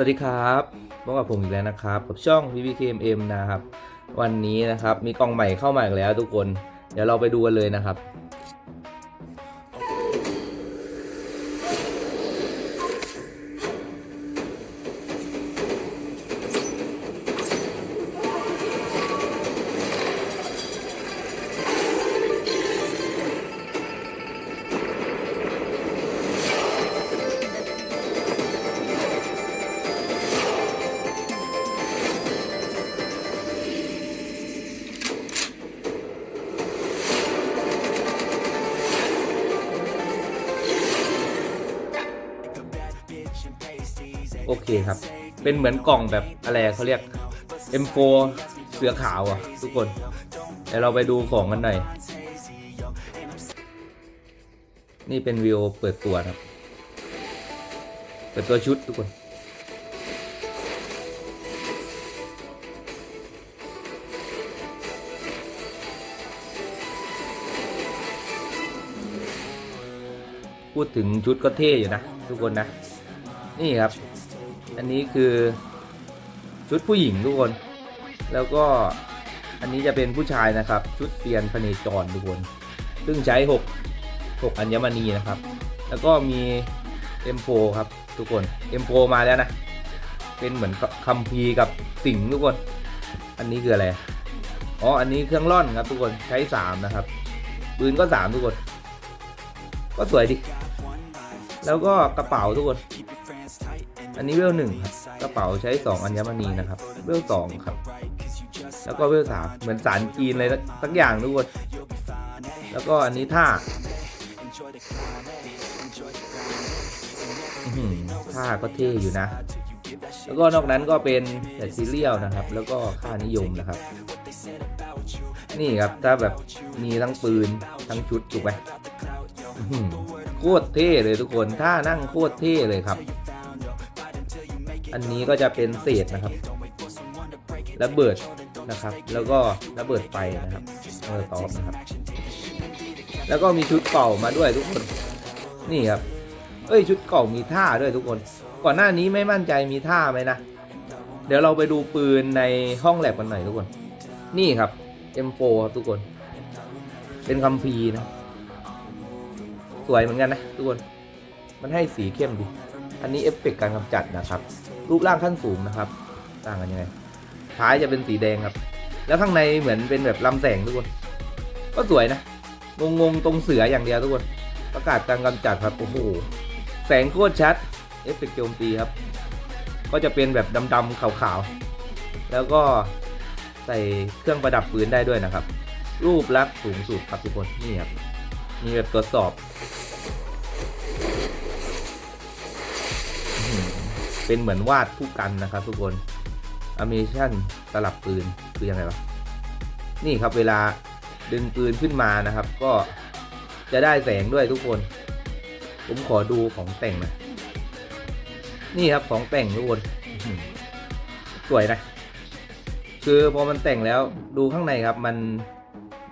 สวัสดีครับพบกับผมอีกแล้วนะครับกับช่อง VVKMM นะครับ วันนี้นะครับมีกล่องใหม่เข้ามาอีกแล้วทุกคน เดี๋ยวเราไปดูกันเลยนะครับ เคครับ เป็นเหมือนกล่องแบบอะไรเขาเรียก M4 เสือขาวอะ ทุกคนเดี๋ยวเราไปดูของกันหน่อย นี่เป็นวิวเปิดตัวครับ เปิดตัวชุดทุกคนพูดถึงชุดก็เท่อยู่นะ ทุกคนนะ นี่ครับ อันนี้คือชุดผู้หญิงทุกคน แล้วก็อันนี้จะเป็นผู้ชายนะครับ ชุดเตียนพเนจรทุกคน ซึ่งใช้ 6 6 อัญมณีนะครับ แล้วก็มี M4 ครับทุกคน M4 มาแล้วนะ เป็นเหมือนคัมภีกับสิงทุกคน อันนี้คืออะไร อ๋อ อันนี้เครื่องร่อนครับทุกคนใช้ 3 นะครับ ปืนก็ 3 ทุกคน ก็สวยดิ แล้วก็กระเป๋าทุกคน อันนี้เวลหนึ่งครับกระเป๋าใช้ 2 อัญมณีนะครับ เวลสองครับ แล้วก็เวลสามเหมือนสารจีนอะไรสักอย่างทุกคนแล้วก็อันนี้ท่าท่าก็เท่อยู่นะ แล้วก็นอกนั้นก็เป็นแบตซีเรียลนะครับ แล้วก็ค่านิยมนะครับ นี่ครับถ้าแบบมีทั้งปืนทั้งชุดถูกไหมโคตรเท่เลยทุกคนท่านั่งโคตรเท่เลยครับ อันนี้ก็จะเป็นเศษนะครับระเบิดนะครับ แล้วก็ระเบิดไฟนะครับเออตอบนะครับ แล้วก็มีชุดเก่ามาด้วยทุกคน นี่ครับ เอ้ยชุดเก่ามีท่าด้วยทุกคน ก่อนหน้านี้ไม่มั่นใจมีท่าไหมนะ เดี๋ยวเราไปดูปืนในห้องแลบกันหน่อยทุกคน นี่ครับ M4 ครับทุกคน เป็นคัมภีร์นะ สวยเหมือนกันนะทุกคน มันให้สีเข้มดี อันนี้เอฟเฟกต์การกำจัดนะครับ รูปร่างขั้นสูงนะครับ ต่างกันยังไงท้ายจะเป็นสีแดงครับ แล้วข้างในเหมือนเป็นแบบลำแสงทุกคน ก็สวยนะงงงๆ ตรงเสืออย่างเดียวทุกคน ประกาศการกำจัดครับ โอ้โห แสงโคตรชัด เอฟเฟกต์โจมตีครับ ก็จะเป็นแบบดำๆขาวๆ แล้วก็ใส่เครื่องประดับปืนได้ด้วยนะครับ รูปลักษณ์สูงสุดครับทุกคน นี่ครับ มีแบบตรวจสอบ เป็นเหมือนวาดผู้กันนะครับ ทุกคนอเมชั่นสลับปืนคือยังไงวะนี่ครับเวลาดึงปืนขึ้นมานะครับ ก็จะได้แสงด้วยทุกคน ผมขอดูของแต่งหนะนี่ครับของแต่งทุกคนสวยนะคือพอมันแต่งแล้วดูข้างในครับ มัน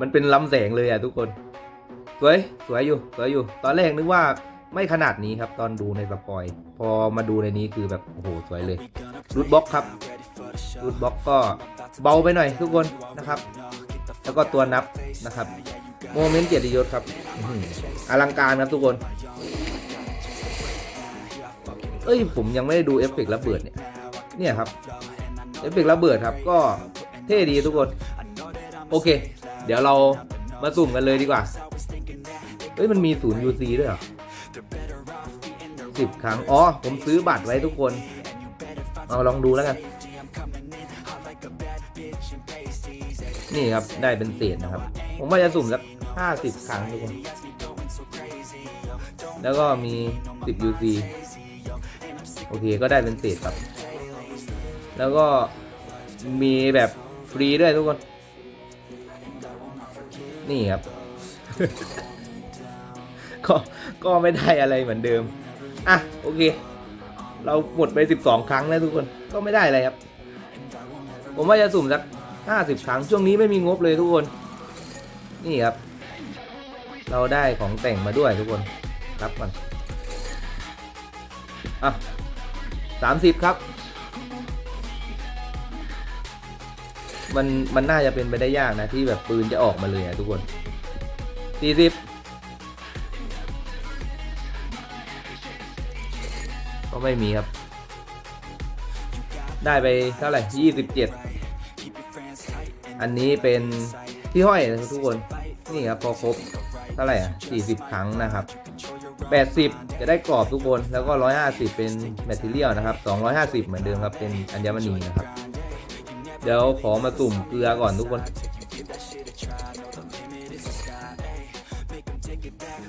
มันเป็นลำแสงเลยอะทุกคน สวยสวยอยู่สวยอยู่ ตอนแรกนึกว่า ไม่ขนาดนี้ครับตอนดูในสปอย พอมาดูในนี้คือแบบโอ้โหสวยเลยรูทบ็อกครับรูทบ็อกก็เบาไปหน่อยทุกคนนะครับ แล้วก็ตัวนับนะครับ โมเมนต์เกียรติยศครับออลังการครับทุกคน เอ้ยผมยังไม่ได้ดูเอฟเฟกต์ระเบิดเนี่ยเนี่ยครับเอฟเฟกต์ระเบิดครับก็เท่ดีทุกคน โอเค เดี๋ยวเรามาสุ่มกันเลยดีกว่าเฮ้ยมันมีศูนย์ UC ด้วยเหรอ สิบครั้ง อ๋อ ผมซื้อบัตรไว้ทุกคน เอาลองดูแล้วกัน นี่ครับ ได้เป็นเศษนะครับ ผมว่าจะสุ่มสักห้าสิบครั้งทุกคน แล้วก็มีสิบ UC โอเค ก็ได้เป็นเศษครับ แล้วก็มีแบบฟรีด้วยทุกคน นี่ครับ ก็ ก็ไม่ได้อะไรเหมือนเดิม อะโอเค เราหมดไป 12 ครั้งแล้วทุกคนก็ไม่ได้อะไรครับ ผมว่าจะสุ่มสัก 50 ครั้งช่วงนี้ไม่มีงบเลยทุกคน นี่ครับ เราได้ของแต่งมาด้วยทุกคนรับก่อนอะ30 ครับมันมันน่าจะเป็นไปได้ยากนะที่แบบปืนจะออกมาเลยอะทุกคน 40 ก็ไม่มีครับ ได้ไปเท่าไหร่ยี่สิบเจ็ดอันนี้เป็นที่ห้อยนะทุกคน นี่ครับพอครบเท่าไหร่อะสี่สิบครั้งนะครับ 80 จะได้กรอบทุกคน แล้วก็ 150 เป็นแมทเทียลนะครับ 250 เหมือนเดิมครับ เป็นอัญมณีนะครับ เดี๋ยวขอมาสุ่มเกลือก่อนทุกคน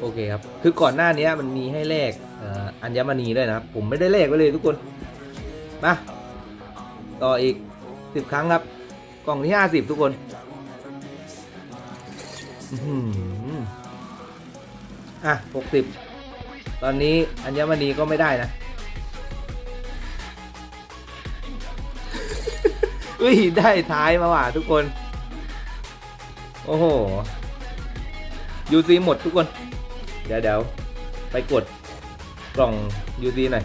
โอเคครับ คือก่อนหน้านี้มันมีให้แลกอัญมณีด้วยนะครับ ผมไม่ได้แลกไว้เลยทุกคน มา ต่ออีก10ครั้งครับ กล่องที่50ทุกคนอื้อหืออะ60ตอนนี้อัญมณีก็ไม่ได้นะอุ้ยได้ท้ายมาว่ะทุกคน โอ้โหยูซีหมดทุกคน เดี๋ยวเดี๋ยวไปกดกล่องยูซีหน่อย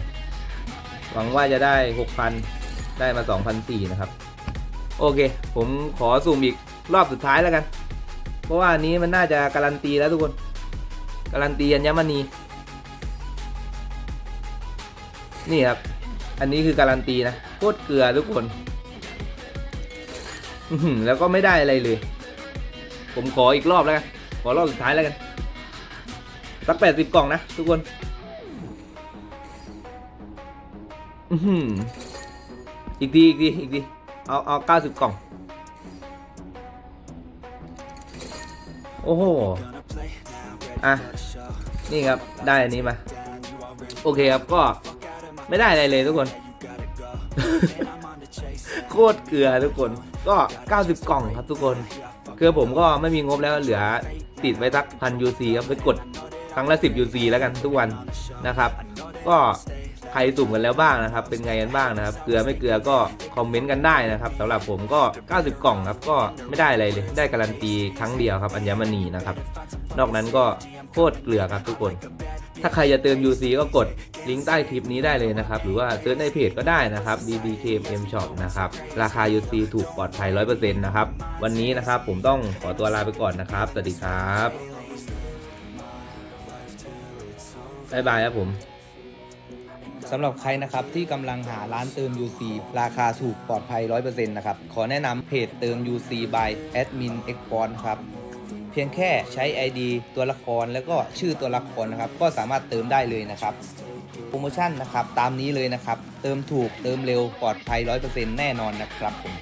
หวังว่าจะได้ 6,000 ได้มา 2,004นะครับ โอเค ผมขอสุ่มอีกรอบสุดท้ายแล้วกัน เพราะว่าอันนี้มันน่าจะการันตีแล้วทุกคน การันตีอัญมณี นี่ครับ อันนี้คือการันตีนะโคตรเกลือทุกคน แล้วก็ไม่ได้อะไรเลย ผมขออีกรอบแล้วกัน ขอรอบสุดท้ายแล้วกัน สักแปดสิบกล่องนะทุกคนอือหืออีกทีอีกทีอีกทีเอาเอาเก้าสิบกล่อง โอ้โห อะ นี่ครับได้อันนี้มา โอเคครับก็ไม่ได้อะไรเลยทุกคน โคตรเกลือทุกคนก็ 90 กล่องครับทุกคน คือผมก็ไม่มีงบแล้วเหลือติดไว้สักพัน UC ครับไปกด ครั้งละ 10 UC แล้วกันทุกวันนะครับ ก็ใครสุ่มกันแล้วบ้างนะครับ เป็นไงกันบ้างนะครับ เกลือไม่เกลือก็คอมเมนต์กันได้นะครับสำหรับผมก็ 90 กล่องครับก็ไม่ได้อะไรเลยได้การันตีครั้งเดียวครับ อัญมณีนะครับ นอกนั้นก็โคตรเกลือครับทุกคน ถ้าใครจะเติม UC ก็กดลิงก์ใต้คลิปนี้ได้เลยนะครับ หรือว่าเซิร์ชในเพจก็ได้นะครับ BBKM Shop นะครับ ราคา UC ถูกปลอดภัย 100%นะครับ วันนี้นะครับผมต้องขอตัวลาไปก่อนนะครับ สวัสดีครับ บายบายครับผมสำหรับใครนะครับที่กำลังหาร้านเติม UC ราคาถูกปลอดภัย 100%นะครับ ขอแนะนำเพจเติม UC by admin x p o n ครับ เพียงแค่ใช้ ID ตัวละครแล้วก็ชื่อตัวละครนะครับ ก็สามารถเติมได้เลยนะครับ โปรโมชั่นนะครับ ตามนี้เลยนะครับ เติมถูกเติมเร็วปลอดภัย 100%แน่นอนนะครับผม